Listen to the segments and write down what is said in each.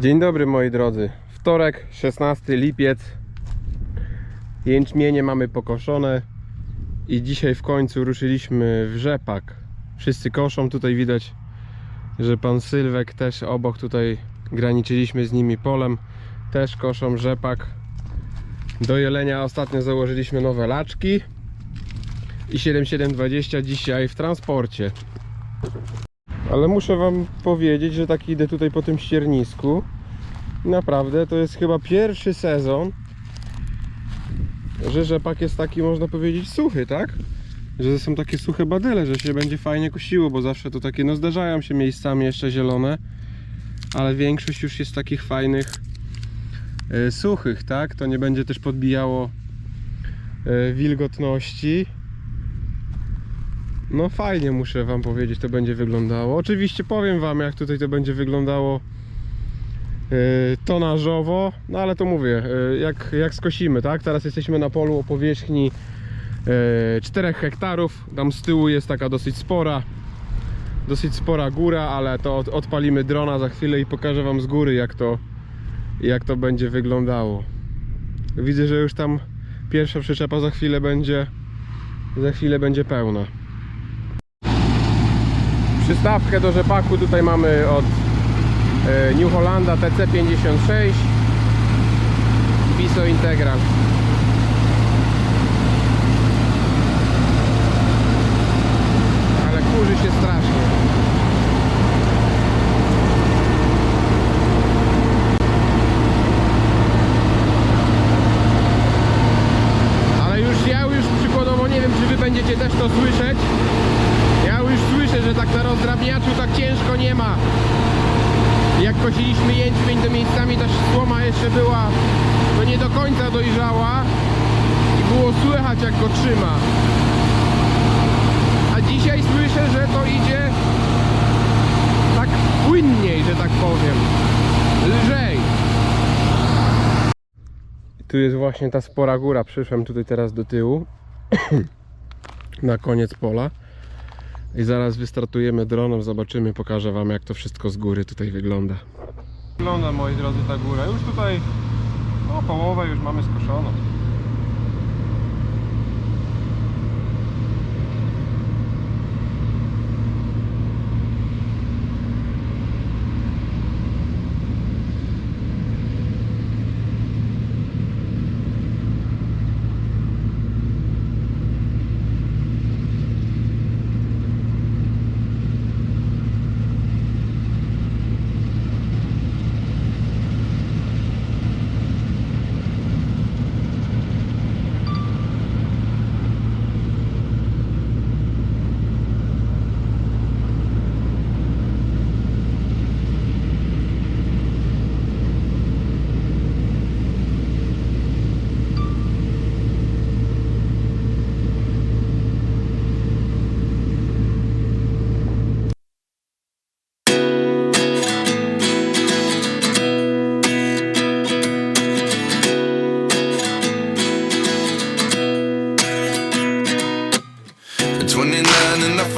Dzień dobry moi drodzy. Wtorek, 16 lipiec. Jęczmienie mamy pokoszone i dzisiaj w końcu ruszyliśmy w rzepak. Wszyscy koszą, tutaj widać, że pan Sylwek też obok tutaj graniczyliśmy z nimi polem. Też koszą rzepak. Do jelenia ostatnio założyliśmy nowe laczki i 7720 dzisiaj w transporcie. Ale muszę wam powiedzieć, że tak idę tutaj po tym ściernisku. Naprawdę to jest chyba pierwszy sezon, że rzepak jest taki, można powiedzieć, suchy, tak? Że są takie suche badyle, że się będzie fajnie kosiło, bo zawsze to takie, no zdarzają się miejscami jeszcze zielone, ale większość już jest takich fajnych, e, suchych, tak? To nie będzie też podbijało e, wilgotności. No fajnie muszę wam powiedzieć to będzie wyglądało. Oczywiście powiem wam jak tutaj to będzie wyglądało yy, tonażowo, no ale to mówię, yy, jak, jak skosimy, tak? Teraz jesteśmy na polu o powierzchni yy, 4 hektarów. Tam z tyłu jest taka dosyć spora dosyć spora góra, ale to od, odpalimy drona za chwilę i pokażę wam z góry jak to jak to będzie wyglądało. Widzę, że już tam pierwsza przyczepa za chwilę będzie za chwilę będzie pełna. Przystawkę do rzepaku. Tutaj mamy od e, New Hollanda TC56 Biso Integral ale kurzy się strasznie ale już ja już przykładowo nie wiem czy wy będziecie też to słyszeć ja już słyszę, że tak na rozdrabniaczu tak ciężko nie ma. Jak kosiliśmy jęczmień, to miejscami ta słoma jeszcze była no nie do końca dojrzała i było słychać jak go trzyma. A dzisiaj słyszę, że to idzie tak płynniej, że tak powiem. Lżej. Tu jest właśnie ta spora góra. Przyszłem tutaj teraz do tyłu. na koniec pola. I zaraz wystartujemy dronem, zobaczymy, pokażę wam jak to wszystko z góry tutaj wygląda. Wygląda moi drodzy ta góra. Już tutaj no, połowę już mamy skoszoną.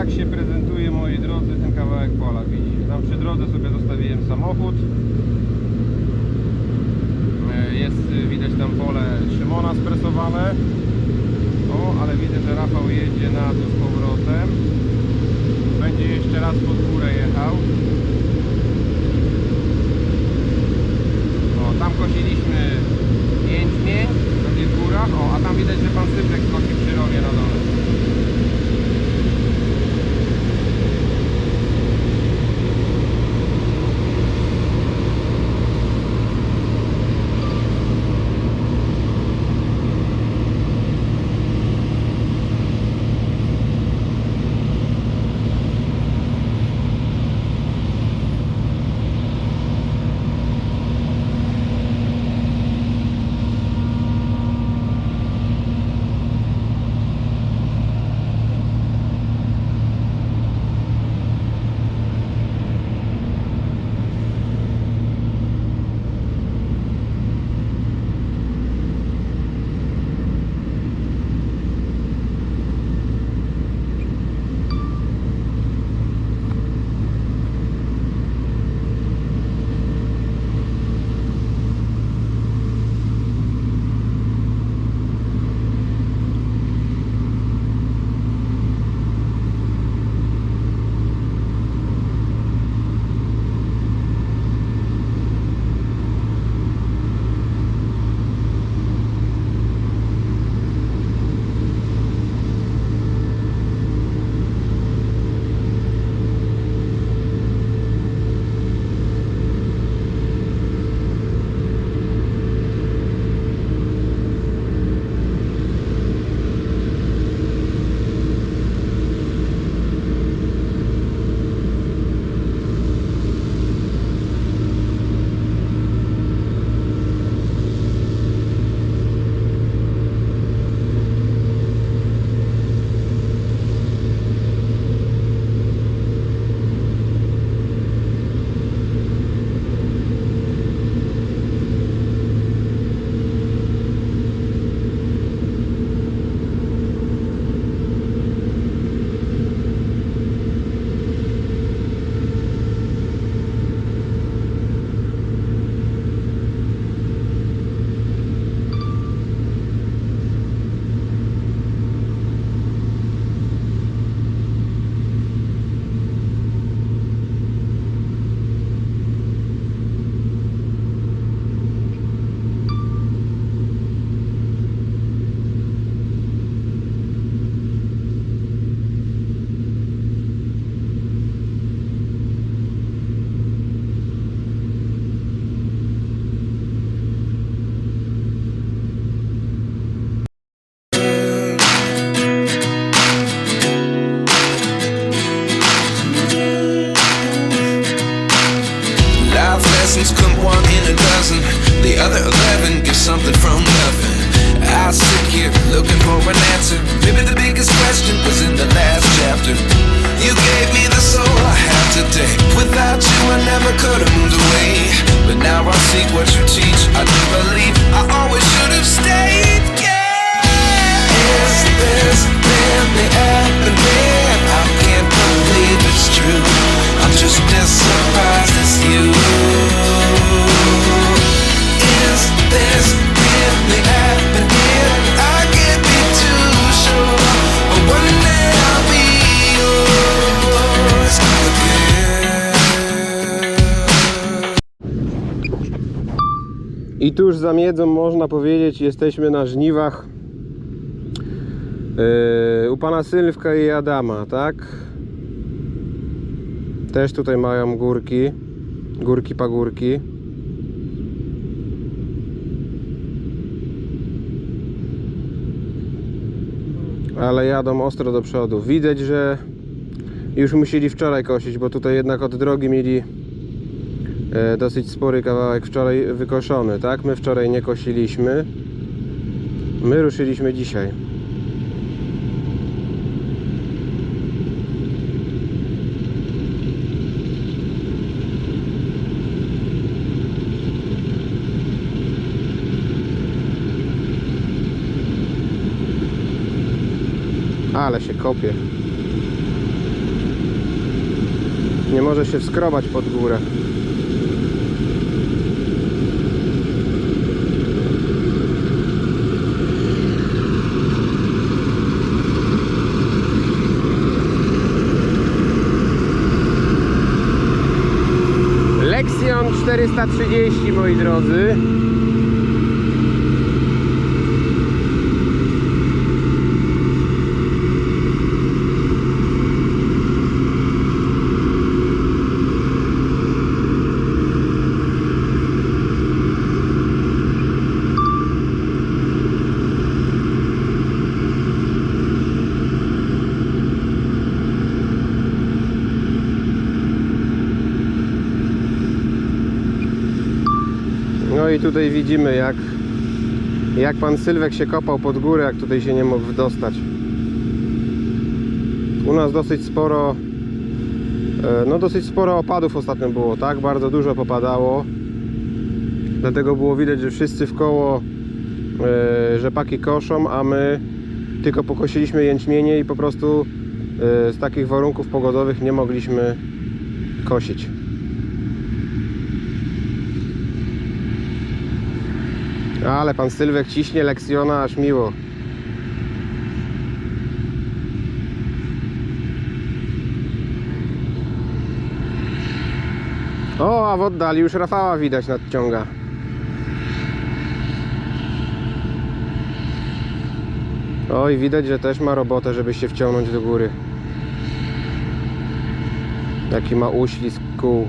Tak się prezentuje moi drodzy ten kawałek pola. Widzicie, tam przy drodze sobie zostawiłem samochód. E, Jest y, widać tam pole Szymona spresowane. O, ale widzę, że Rafał jedzie na dół z powrotem. Będzie jeszcze raz pod górę jechał. O, tam kosiliśmy you I tuż za miedzą można powiedzieć jesteśmy na żniwach yy, u pana Sylwka i Adama, tak? Też tutaj mają górki, górki pagórki. Ale jadą ostro do przodu. Widać, że już musieli wczoraj kosić, bo tutaj jednak od drogi mieli dosyć spory kawałek wczoraj wykoszony, tak? My wczoraj nie kosiliśmy. My ruszyliśmy dzisiaj. Ale się kopie. Nie może się wskrobać pod górę. 430 moi drodzy I tutaj widzimy jak jak pan Sylwek się kopał pod górę, jak tutaj się nie mógł dostać. U nas dosyć sporo e, no dosyć sporo opadów ostatnio było, tak? Bardzo dużo popadało. Dlatego było widać, że wszyscy w koło rzepaki koszą, a my tylko pokosiliśmy jęczmienie i po prostu e, z takich warunków pogodowych nie mogliśmy kosić. Ale pan Sylwek ciśnie lekcjona aż miło. O, a w oddali już Rafała widać nadciąga. Oj, widać, że też ma robotę, żeby się wciągnąć do góry. Jaki ma uślizg kół.